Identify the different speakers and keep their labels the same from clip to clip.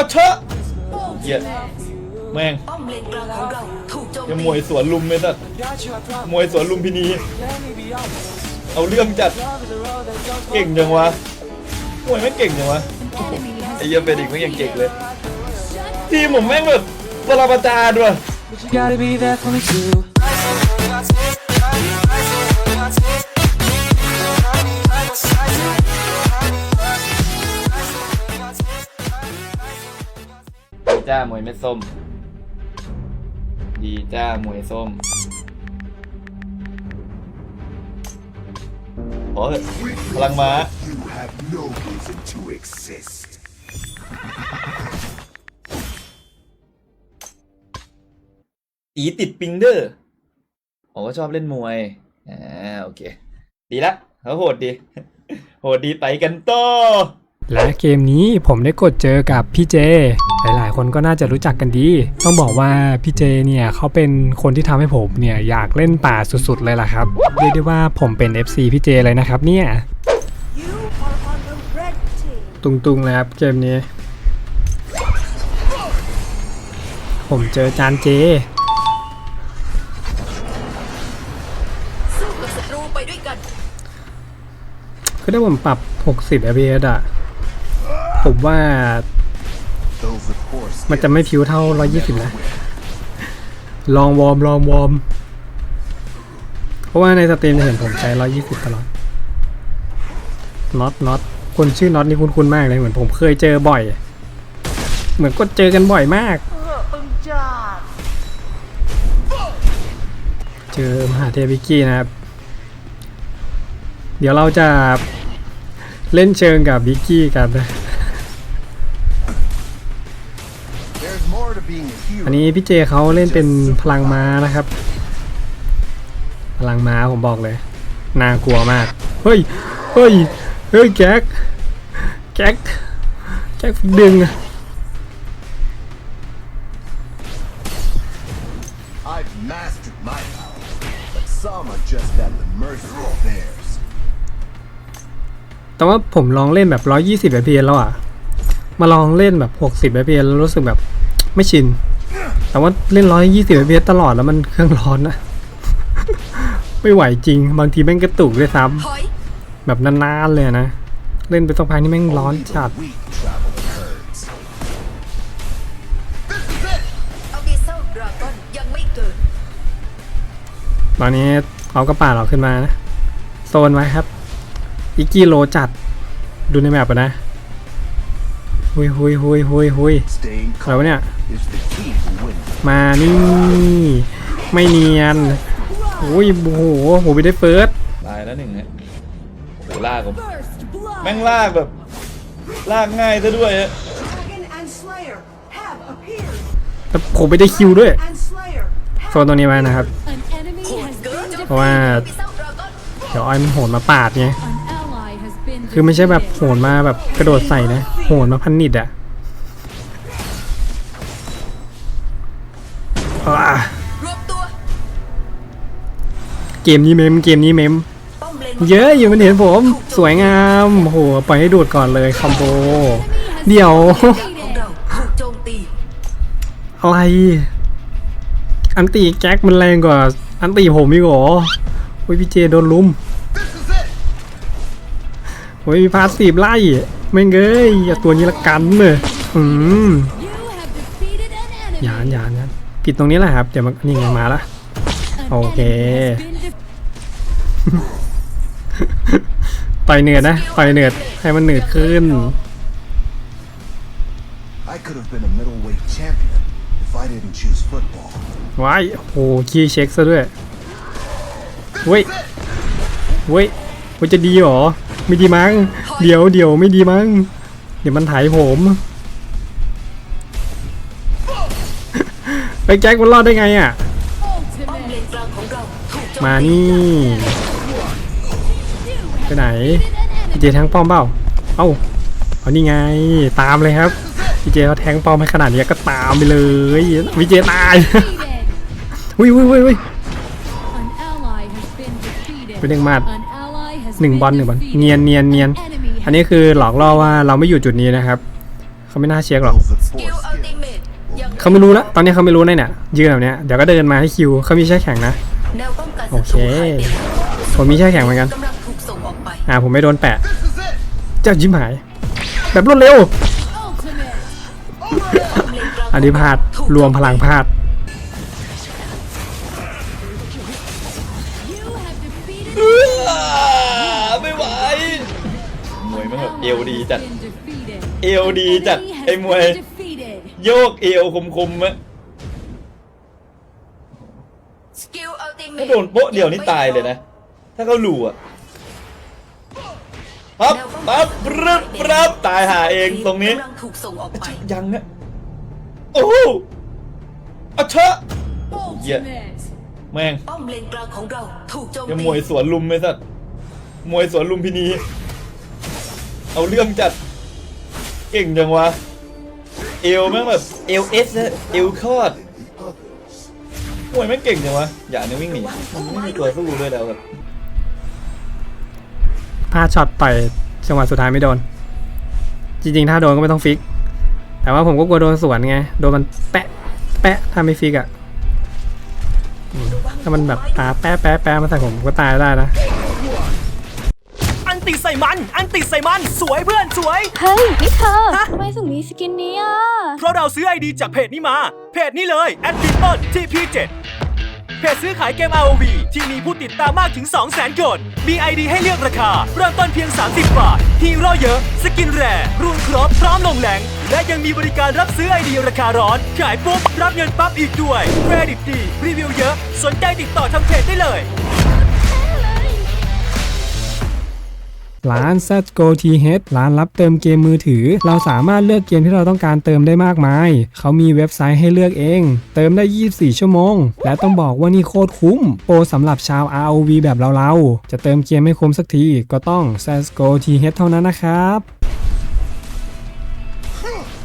Speaker 1: อะเชอะเหี้ยแม่ง
Speaker 2: ป้อมเลนกลางของเราถูกโจม
Speaker 1: ยัง
Speaker 2: ตี
Speaker 1: มวยสวนลุมเลยสัตว์มวยสวนลุมพินี เอาเรื่องจัดเก่งจังวะมวยไม่งเก่งจังวะไอ้เหี้ยเป็นอีกไม่งยังเก่งเลย ทีมผมแม่งแบบปรมาจารย์ว่ะ
Speaker 3: You gotta be there for me too.
Speaker 1: จ้ามวยเม็ดส้ม ดีจ้ามวยส้มขอเถอะพลังม้า
Speaker 4: You have no reason to exist.
Speaker 1: ตีติดปิงเดอร์ผมก็ชอบเล่นมวย อ่า โอเค ดีละเขาโหดดี โหดดีไปกันต่อ
Speaker 5: และเกมนี้ผมได้กดเจอกับพี่เจ หลายๆ คนก็น่าจะรู้จักกันดี ต้องบอกว่าพี่เจเนี่ยเขาเป็นคนที่ทำให้ผมเนี่ยอยากเล่นป่าสุดๆเลยล่ะครับ เรียกได้ว่าผมเป็น FC พี่เจเลยนะครับเนี่ย
Speaker 2: You are on the red team
Speaker 5: ตุงๆเลยครับเกมนี้ ผมเจอจานเจ
Speaker 2: สู้กับศัตรูไปด้วยกัน
Speaker 5: คือถ้าผมปรับ 60 fps อะ ผมว่า มันจะไม่พิวเท่า 120 นะ ลองวอร์มลองวอร์ม เพราะว่าในสตรีมจะเห็นผมใช้ 120 ตลอดน็อตน็อตคนชื่อน็อตนี่คุ้นๆมากเลยเหมือนผมเคยเจอบ่อย เหมือนก็เจอกันบ่อยมาก เจอมหาเทพวิกกี้นะครับ เดี๋ยวเราจะเล่นเชิงกับวิกกี้กันนะ อันนี้พี่เจเขาเล่นเป็นพลังม้านะครับ พลังม้าผมบอกเลยน่ากลัวมาก เฮ้ย เฮ้ย เฮ้ยแจ็คแจ็คแจ็คดึงอะ
Speaker 4: I've mastered my power, but some are just at the mercy of theirs.
Speaker 5: แต่ว่าผมลองเล่นแบบ 120 fps แล้วอะมาลองเล่นแบบ 60 fps แล้วรู้สึกแบบไม่ชิน แต่ว่าเล่น120 fps ตลอดแล้วมันเครื่องร้อนนะ ไม่ไหวจริง บางทีแม่งกระตุกด้วยซ้ำแบบนานๆเลยนะ เล่นไปสักพักนี่แม่งร้อนจัดตอนนี้เอากระป่าเราขึ้นมานะ โซนไว้ครับ อีกกี่โลจัดดูในแมปะนะ หุยหุยหุยหุยหุยอะไรวะเนี่ย
Speaker 4: is the key to winning.
Speaker 5: มานี่ ไม่เนียนอุ้ยโอ้โหผมไม่ได้เฟิร์ส
Speaker 1: ตายแล้วหนึ่งฮะโอ้โหลากผมแม่งลากแบบ ลากง่ายซะด้วยฮะ
Speaker 6: Dragon and Slayer have appeared.
Speaker 5: แต่ผมไม่ได้คิวด้วย
Speaker 6: And Slayer
Speaker 5: โซนตรงนี้ไว้นะครับ
Speaker 7: An enemy
Speaker 2: โหด
Speaker 7: has
Speaker 2: เกิน
Speaker 7: been
Speaker 5: เพราะว่า
Speaker 2: อเมซอนดราก้อน
Speaker 5: เดี๋ยวอ้อยมันโหนมาปาดไง
Speaker 7: an ally has been
Speaker 5: คือไม่ใช่แบบโห
Speaker 7: defeated.
Speaker 5: นมาแบบกระโดดใส่นะ โหนมาพันนิดอะ เกมนี้เมมเกมนี้เมม
Speaker 2: ป้อมเลน
Speaker 5: เยอะอยู่มันเห็นผม สวยงามโอ้โหปล่อยให้ดูดก่อนเลยคอมโบ เดี๋ยว
Speaker 2: ของเราถูกโจมตี
Speaker 5: อะไร อันตีแจ็คมันแรงกว่า อันตีผมอีกเหรอโอ้ยพี่เจโดนลุมโอ้ยมีพาสซีฟไล่แม่งเอ้ยอย่าตัวนี้ละกันเลยอืม
Speaker 7: You have defeated an enemy.
Speaker 5: หยานหยานหยาน ผิดตรงนี้แหละครับเดี๋ยวมันนี่ไงมาละ
Speaker 7: An
Speaker 5: Okay.
Speaker 7: enemy has been defeated.
Speaker 5: ต่อยเนือดนะต่อยเนือดให้มันหนืดขึ้น
Speaker 4: I could have been a middleweight champion if I didn't choose football.
Speaker 5: ว้ายโอ้โหคีย์เช็คซะด้วยเว้ยเว้ยว่าจะดีเหรอ ไม่ดีมั้ง เดี๋ยวเดี๋ยวไม่ดีมั้ง เดี๋ยวมันถ่ายผม ไปแจ็คมันรอดได้ไงอะ
Speaker 2: ป้อมเล
Speaker 7: Ultimate.
Speaker 2: นกลางของเราถูกโจม
Speaker 5: มา
Speaker 2: ตี
Speaker 5: นี่ ไปไหนพี่เจแทงป้อมเปล่า เอ้าเอานี่ไง ตามเลยครับพี่เจเขาแทงป้อมให้ขนาดนี้ก็ตามไปเลยพี่เจตาย
Speaker 7: Defeated.
Speaker 5: อุ้ยอุ้ยอุ้ยอุ้ย
Speaker 7: An ally has been defeated.
Speaker 5: ไปดึงมาด
Speaker 7: An ally has
Speaker 5: หนึ่ง
Speaker 7: been
Speaker 5: บอลหนึ่งบอล
Speaker 7: defeated.
Speaker 5: เนียนเนียนเนียน
Speaker 7: An enemy
Speaker 5: อันนี้คือหลอกล่อว่าเราไม่อยู่จุดนี้นะครับ เขาไม่น่าเช็คหรอก เขาไม่รู้ละตอนนี้เขาไม่รู้เลยเนี่ยยืนแบบเนี้ยเดี๋ยวก็เดินมาให้คิวเขามีแช่แข็งนะ
Speaker 8: แนวป้องกัน
Speaker 5: โอเค ผมมีแช่แข็งเหมือนกัน
Speaker 8: กำลังถูกส่งออกไป
Speaker 5: อ่าผมไม่โดนแปะ
Speaker 4: This is it.
Speaker 5: เจ้ายิ้มหาย แบบรวดเร็ว
Speaker 7: Ultimate.
Speaker 5: อันนี้พลาดรวมพลังพลาด
Speaker 7: You have defeated
Speaker 1: อ้าไม่ไหวมวยมันแบบเอวดีจัด
Speaker 7: been defeated.
Speaker 1: เอวดีจัด
Speaker 7: Enemy has
Speaker 1: ไอ้มวย
Speaker 7: been defeated.
Speaker 1: โยกเอวคมๆอะ
Speaker 8: สกิลอัลติเม
Speaker 1: ถ้าโดนโป๊ะเดียวนี่ตายเลยนะ ถ้าเขาหลู่อะปั๊บปั๊บปรึบปรับตายหาเองตรงนี้
Speaker 8: กำลังถูกส่งออกไป
Speaker 1: ยังนะโอ้โหอะเชอะ
Speaker 7: Ultimate.
Speaker 1: แม่ง
Speaker 8: ป้อมเลนกลางของเราถูกโจม
Speaker 1: ยัง
Speaker 8: ตี
Speaker 1: มวยสวนลุมไหมสัตว์มวยสวนลุมพินี เอาเรื่องจัด เก่งจังวะ เอวแม่งแบบเอลเอสนะเอลคอดมวยแม่งเก่งจังวะอย่าเนี่ยวิ่งหนีมันไม่มีตัวสู้ด้วยแล้วแบบ
Speaker 5: พลาดช็อตต่อยจังหวะสุดท้ายไม่โดน จริงๆ ถ้าโดนก็ไม่ต้องฟิก แต่ว่าผมก็กลัวโดนสวนไง โดนมันแปะ แปะถ้าไม่ฟิกอะอืมถ้ามันแบบตาแปะแปะแปะมาใส่ผมก็ตายได้นะ
Speaker 9: อันติใส่มัน อันติใส่มัน สวยเพื่อนสวย
Speaker 10: เฮ้ยนี่เธอทำไมถึงมีสกินนี้อะ
Speaker 9: เพราะเราซื้อไอดีจากเพจนี้มา เพจนี้เลย a d d i p l e TP7 เพจซื้อขายเกม ROV ที่มีผู้ติดตามมากถึง 200,000 คน มีไอดีให้เลือกราคา เริ่มต้นเพียง 30 บาท ฮีโร่เยอะ สกินแรร์รูนครบพร้อมลงแหลง และยังมีบริการรับซื้อไอดีราคาร้อน ขายปุ๊บ รับเงินปั๊บอีกด้วย เครดิตดี รีวิวเยอะ สนใจติดต่อทางเพจได้เลย
Speaker 5: ร้าน z g o t h ร้านรับเติมเกมมือถือ เราสามารถเลือกเกมที่เราต้องการเติมได้มากมาย เขามีเว็บไซต์ให้เลือกเอง เติมได้ 24 ชั่วโมง และต้องบอกว่านี่โคตรคุ้ม โปรสำหรับชาว ROV แบบเราๆ จะเติมเกมให้คุ้มสักทีก็ต้อง z g o t h เท่านั้นนะครับ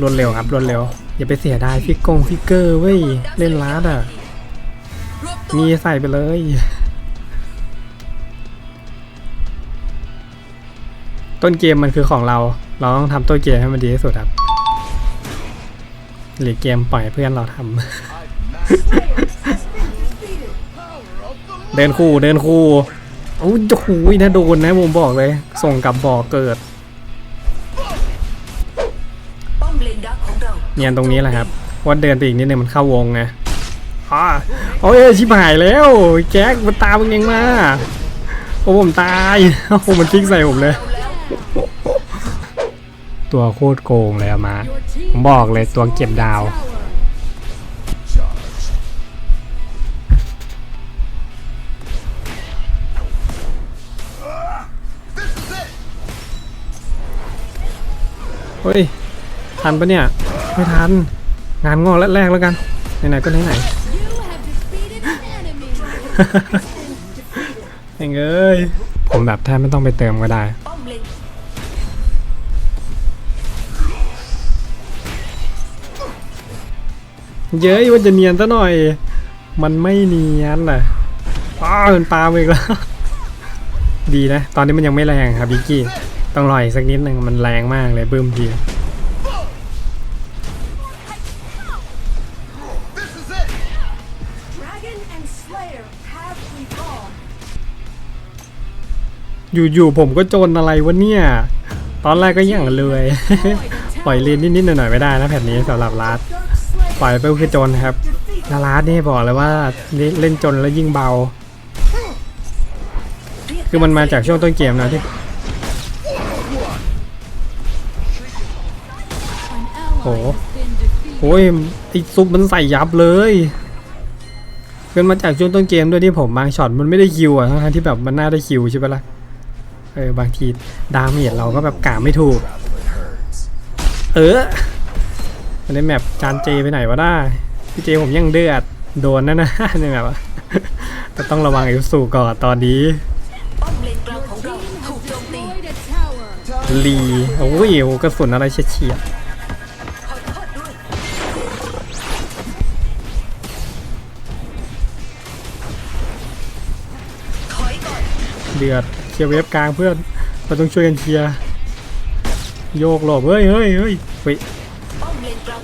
Speaker 5: รวดเร็วครับรวดเร็ว อย่าไปเสียดายฟิกกงฟิกเกอร์เว้ยเล่นร้านอะ
Speaker 8: รวบตัว
Speaker 5: มีใส่ไปเลย ต้นเกมมันคือของเรา เราต้องทำต้นเกมให้มันดีที่สุดครับ หรือเกมปล่อยเพื่อนเราทำ เดินคู่เดินคู่โอ้ยโอ้ยนะโดนนะผมบอกเลย ส่งกลับบ่อเกิด
Speaker 8: เนี
Speaker 5: ยนตรงนี้แหละครับว่าเดินไปอีกนิดนึงมันเข้าวงไงอ่าโอ้ยชิบหายแล้ว แจ็คมันตามมึงเองมา โอ้ผมตาย โอ้มันฟิกใส่ผมเลย ตัวโคตรโกงเลยอะมา
Speaker 7: Your team
Speaker 5: ผมบอกเลยตัวเก็บดาว
Speaker 7: tower.
Speaker 4: This is it.
Speaker 5: เฮ้ย ทันปะเนี่ย ไม่ทัน งานงอกแรกๆแล้วกัน ไหนๆก็ไหน
Speaker 7: You have defeated an enemy.
Speaker 5: ๆเองเอ้ยผมแบบแทบไม่ต้องไปเติมก็ได้
Speaker 8: เลน
Speaker 5: เย้ยว่าจะเนียนซะหน่อย มันไม่เนียนน่ะอ้าวมันปาไปอีกแล้ว ดีนะ ตอนนี้มันยังไม่แรงครับบิกกี้ ต้องรออีกสักนิดหนึ่งมันแรงมากเลยบึ้มที
Speaker 4: This is it.
Speaker 6: Dragon and Slayer have evolved.
Speaker 5: อยู่ๆผมก็จนอะไรวะเนี่ย ตอนแรกก็อย่างเลย ปล่อยเลนนิดๆหน่อยๆไม่ได้นะแผ่นนี้สำหรับลัด
Speaker 6: Dark Slayer
Speaker 5: ปล่อยไปคือจนครับ
Speaker 6: defeated.
Speaker 5: แล้วลัดนี่บอกเลยว่าเล่นจนแล้วยิ่งเบา คือมันมาจากช่วงต้นเกมนะที่
Speaker 7: An ally
Speaker 5: Oh.
Speaker 7: has been defeated.
Speaker 5: โอ้ยไอซุปมันใส่ยับเลยเป็นมาจากช่วงต้นเกมด้วยที่ผมบางช็อตมันไม่ได้คิวอะทั้งที่แบบมันน่าได้คิวใช่ปะล่ะเออบางทีดาเมจเราก็แบบกาไม่ถูก เออ มันได้แมปจานเจไปไหนวะได้พี่เจผมยังเดือดโดนนั่นนะเนี่แบบว่าแต่ต้องระวังไอ้สูก่อนตอนนี้
Speaker 8: ลีโอ้
Speaker 5: ยโหกระสุนอะไรเฉียด
Speaker 8: ขอโทษด้ว
Speaker 5: เดือดเคลียร์เวฟกลางเพื่อนเราต้องช่วยกันเคลียร์โยกหลบเฮ้ยเฮ้ยเฮ้ย
Speaker 8: ตี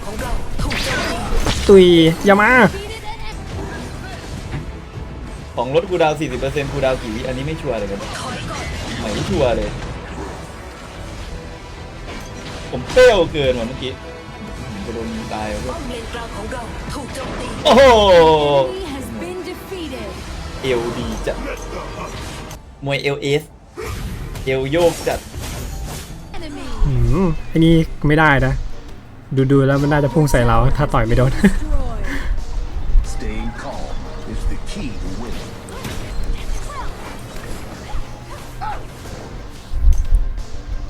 Speaker 5: ตุยอย่ามา
Speaker 1: ของลดกูดาว 40%กูดาวกี่วิอันนี้ไม่ชัวร์เลยครับ
Speaker 8: ถอยก่อน
Speaker 1: ไม่ชัวร์เลย ผมเปรี้ยวเกินว่ะเมื่อกี้ผมจะโดนยิงตายว่ะเพื่อ
Speaker 8: ป้อนมเลนกลางของเราถูกโจมตี
Speaker 1: โอ้โห
Speaker 7: He has been defeated.
Speaker 1: เอลดีจัดมวยเอลเอสเอลโยกจัด
Speaker 7: Enemy
Speaker 5: อืมไอ้นี่ไม่ได้นะ ดูดูๆแล้วมันน่าจะพุ่งใส่เราถ้าต่อยไม่โดน
Speaker 7: destroyed.
Speaker 4: Staying calm is the key to winning.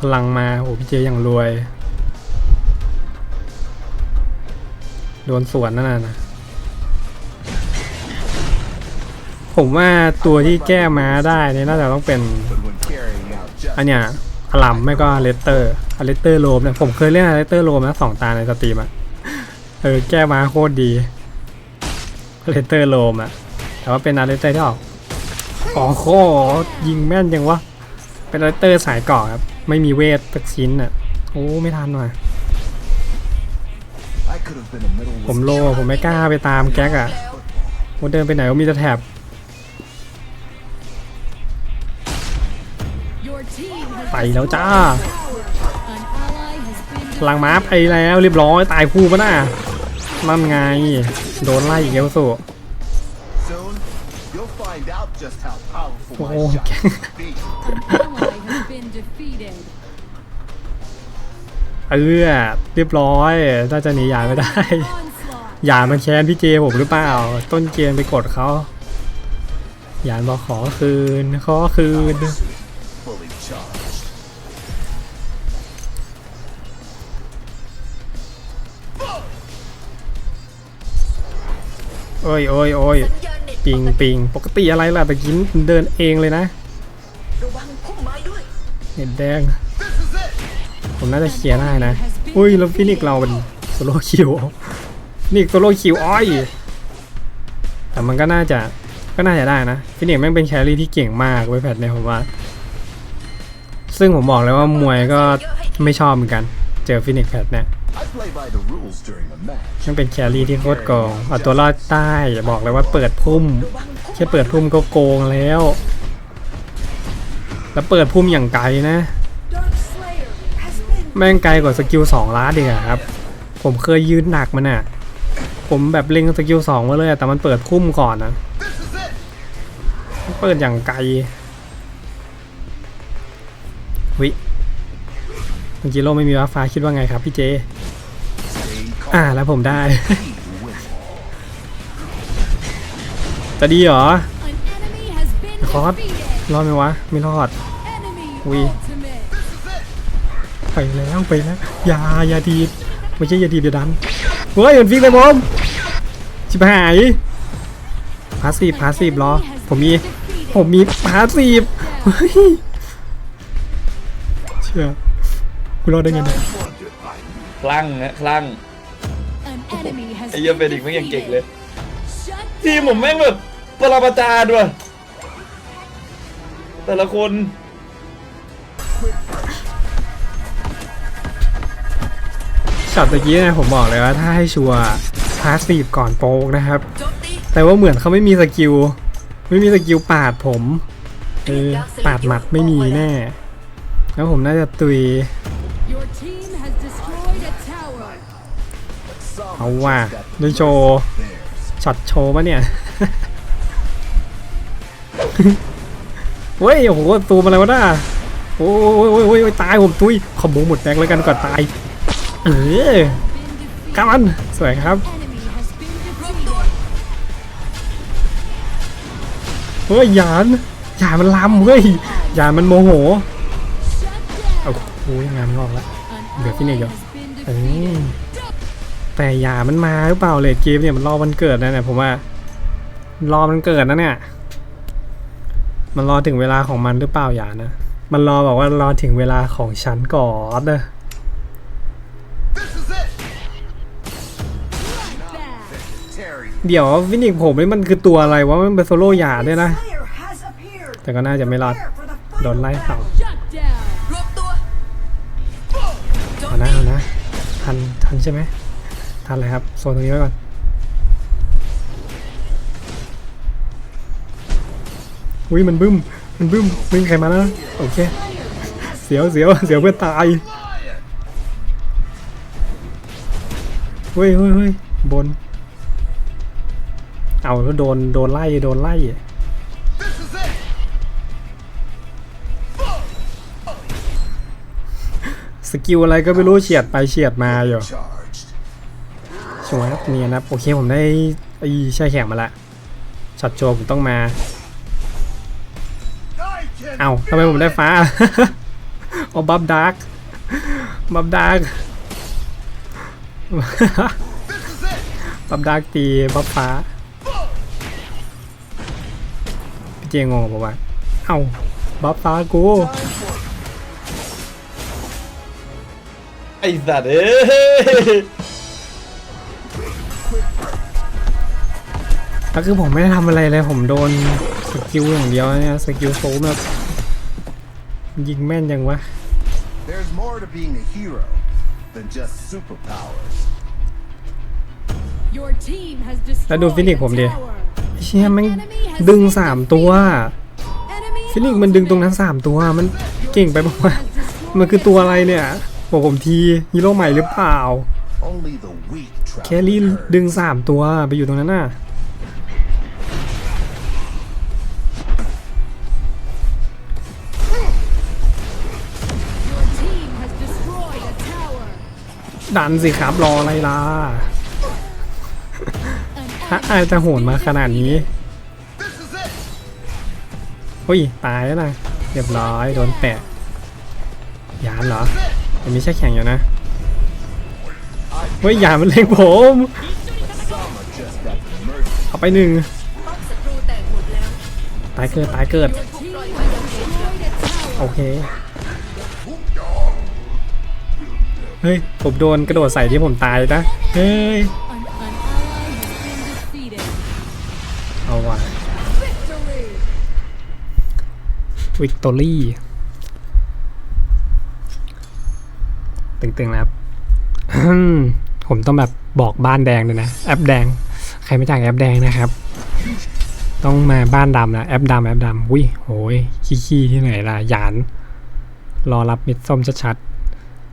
Speaker 5: พลังมา โอ้พี่เจยังรวย โดนสวนนั่นน่ะนะผมว่าตัวที่แก้ม้าได้เนี่ยน่าจะต้องเป็น
Speaker 4: But when carrying out
Speaker 5: อัน
Speaker 4: justice,
Speaker 5: เนี้ยอลัมไม่ก็เลสเตอร์ อเลสเตอร์โรมเนี่ยผมเคยเล่นอเลสเตอร์โรมนะสองตาในสตรีมอะเออแก้ม้าโคตรดีอเลสเตอร์โรมอะแต่ว่าเป็นอเลสเตอร์ที่ออกอ๋อโคยิงแม่นยังวะเป็นอเลสเตอร์สายเกาะครับ ไม่มีเวทสักชิ้นอะโอ้ไม่ทันว่ะ
Speaker 4: I could have been a middle
Speaker 5: ผมโลผมไม่กล้าไปตามแก๊กอะผมเดินไปไหนก็มีแต่แถบ
Speaker 7: Your team has
Speaker 5: ไปแล้วจ้า พลังม้าไปแล้วเรียบร้อยตายคู่ปะน่ะนั่นไง โดนไล่อีกแล้วสุ
Speaker 4: Soon, you'll find out just how powerful my
Speaker 5: Oh,
Speaker 4: shot
Speaker 5: okay.
Speaker 4: can be.
Speaker 7: an ally has been defeated.
Speaker 5: เออเรียบร้อยน่าจะหนียานไม่ได้
Speaker 7: Onslaught.
Speaker 5: ยานมาแค้นพี่เจผมหรือเปล่า ต้นเกมไปกดเขายานบอกขอคืน ขอคืน อ้ยโอ้ยโอ้ยปิงปิงปกติอะไรล่ะแต่กินเดินเองเลยนะเห็นแดง ผมน่าจะเคลียร์ได้นะ อุ้ยแล้วฟินิกเราเป็นโซโล่คิวนี่โซโล่คิวอ้อย แต่มันก็น่าจะก็น่าจะได้นะฟินิกแม่งเป็นแครี่ที่เก่งมากไว้แพทเนี่ยผมว่า ซึ่งผมบอกเลยว่ามวยก็ไม่ชอบเหมือนกัน เจอฟินิกแพทเนี่ย
Speaker 4: I play by the rules during a match.
Speaker 5: มันเป็นแครี่ที่โคตรโกงเอาตัวรอดใต้บอกเลยว่าเปิดพุ่ม แค่เปิดพุ่มก็โกงแล้ว แล้วเปิดพุ่มอย่างไกลนะ แม่งไกลกว่าสกิลสองล้านเดีกว่าครับ ผมเคยยืนหนักมันอะผมแบบเล็งสกิลสองมาเลยแต่มันเปิดพุ่มก่อนนะเปิดอย่างไกลวิเมื่อกี้โลไม่มีว้าฟ้าคิดว่าไงครับพี่เจ อ่าแล้วผมได้
Speaker 4: is the key to winning.
Speaker 5: จะดีเหรอ
Speaker 7: An enemy has been
Speaker 5: คอส
Speaker 7: defeated.
Speaker 5: รอดไหมวะ ไม่รอด
Speaker 7: Enemy
Speaker 5: We-
Speaker 7: ultimate.
Speaker 5: ไปแล้วไปแล้วอย่าอย่าดีดไม่ใช่อย่าดีดอย่าดันเฮ้ยมันฟิกเลยผมชิบหายพาสซีฟพาสซีฟรอผมมีผมมีพาสซีฟเฮ้ยเชื่อกูรอดได้ไงเนี่ย
Speaker 1: คลั่งนะคลั่ง
Speaker 7: An enemy has
Speaker 1: ไอ้เหี้ย
Speaker 7: been
Speaker 1: เป็นอีกไม่ยังเก่งเลย
Speaker 7: defeated. Shut
Speaker 1: ทีมผมแม่งแบบปรมาจารย์ว่ะแต่ละคน
Speaker 5: ช็อตตะกี้นะผมบอกเลยว่าถ้าให้ชัวร์พาสซีฟก่อนโป๊กนะครับ
Speaker 8: โจมตี
Speaker 5: แต่ว่าเหมือนเขาไม่มีสกิล ไม่มีสกิลปาดผมเออปาดหมัดไม่มีแน่ แล้วผมน่าจะตุย เอาว่ะด้โชว์ช็อตโชว์ปะเนี่ยเฮ้ยโอ้โหตูมอะไรวะน่าโอ้ยโอ้ยโอ้ยตายผมตุยขอมโบหมดแบงค์แล้วกันก่อนตายเออกามันสวยครับเฮ้ยหยานหยานมันลำเฮ้ยหยานมันโมโห
Speaker 7: Shut
Speaker 5: เอาโอ้ยงานมันออกล้ว
Speaker 7: An
Speaker 5: Được cái này
Speaker 7: ally
Speaker 5: rồi.
Speaker 7: has been
Speaker 5: เออ แต่หยามันมาหรือเปล่าเลดเกมเนี่ยมันรอวันเกิดนะเนี่ยผมว่ารอมันเกิดนะเนี่ย มันรอถึงเวลาของมันหรือเปล่าหยานะ มันรอบอกว่ารอถึงเวลาของฉันก่อนนะเดี๋ยวฟินิกผมนี่มันคือตัวอะไรวะมันเป็นโซโล่หยาด้วยนะ แต่ก็น่าจะไม่รอดโดนไล่เผา
Speaker 8: หัวโจม
Speaker 5: เอานะเอานะทันทันใช่ไหม ทันเลยครับ โซนตรงนี้ไว้ก่อน อุ้ยมันบึ้ม มันบึ้มบึ้มใครมานะ โอเค เสียวเสียวเสียวเพื่อนตายเฮ้ยเฮ้ยเฮ้ยบน เอาแล้วโดน โดนไล่ โดนไล่สกิลอะไรก็ไม่รู้เฉียดไปเฉียดมาอยู่ สวยครับเนียนะครับโอเคผมได้ไอ้แช่แข็งมาละช็อตโจผมต้องมา เอาทำไมผมได้ฟ้าเอาบัฟดาร์กบัฟดาร์กบัฟดาร์กตีบัฟฟ้าพี่เจงงบอกว่า เอ้าบัฟฟ้ากู
Speaker 1: ไอ้สัตว์เอ้
Speaker 5: แล้วคือผมไม่ได้ทำอะไรเลยผมโดนสกิลอย่างเดียวเนี่ยสกิลโซมแบบยิงแม่นยังวะ
Speaker 4: There's more to being a hero than just superpowers.
Speaker 7: Your team has destroyed
Speaker 5: แล้วดูฟินิกซ์ผมดิ
Speaker 7: a tower.
Speaker 5: เชี่ยมันดึงสามตัว
Speaker 7: Enemy
Speaker 5: ฟินิกซ์มันดึงตรงนั้นสามตัวมันเก่งไปปะวะ
Speaker 7: has destroyed
Speaker 5: มันคือตัวอะไรเนี่ยบอกผมทีฮีโร่ใหม่หรือเปล่า
Speaker 4: Only the weak
Speaker 5: แค
Speaker 4: travel
Speaker 5: รี่
Speaker 4: the
Speaker 5: ดึง
Speaker 4: herd.
Speaker 5: สามตัวไปอยู่ตรงนั้นน่ะ ดันสิครับรออะไรล่ะถ้าอายจะโหนมาขนาดนี้เฮ้ยตายแล้วนะเรียบร้อยโดนแปะยานเหรอยังมีแช่แข็งอยู่นะเฮ้ยยานมันเล็งผม
Speaker 4: Some are just at the mercy
Speaker 5: เอาไปหนึ่ง
Speaker 8: ป้อมศัตรูแตกหมดแล้ว
Speaker 5: ตายเกิดตายเกิด
Speaker 8: ถูกปล่อยมาอย่างเห็น
Speaker 5: โอเค เฮ้ย ผมโดนกระโดดใส่ที่ผมตายนะเฮ้ย เอาว่ะวิกตอรี่ตึงๆนะครับ ผมต้องแบบบอกบ้านแดงเลยนะ แอปแดง ใครไม่จากแอปแดงนะครับ ต้องมาบ้านดำนะ แอปดำแอปดำวิโหยขี้ๆที่ไหนล่ะหยาน รอรับมิดส้มชัดๆ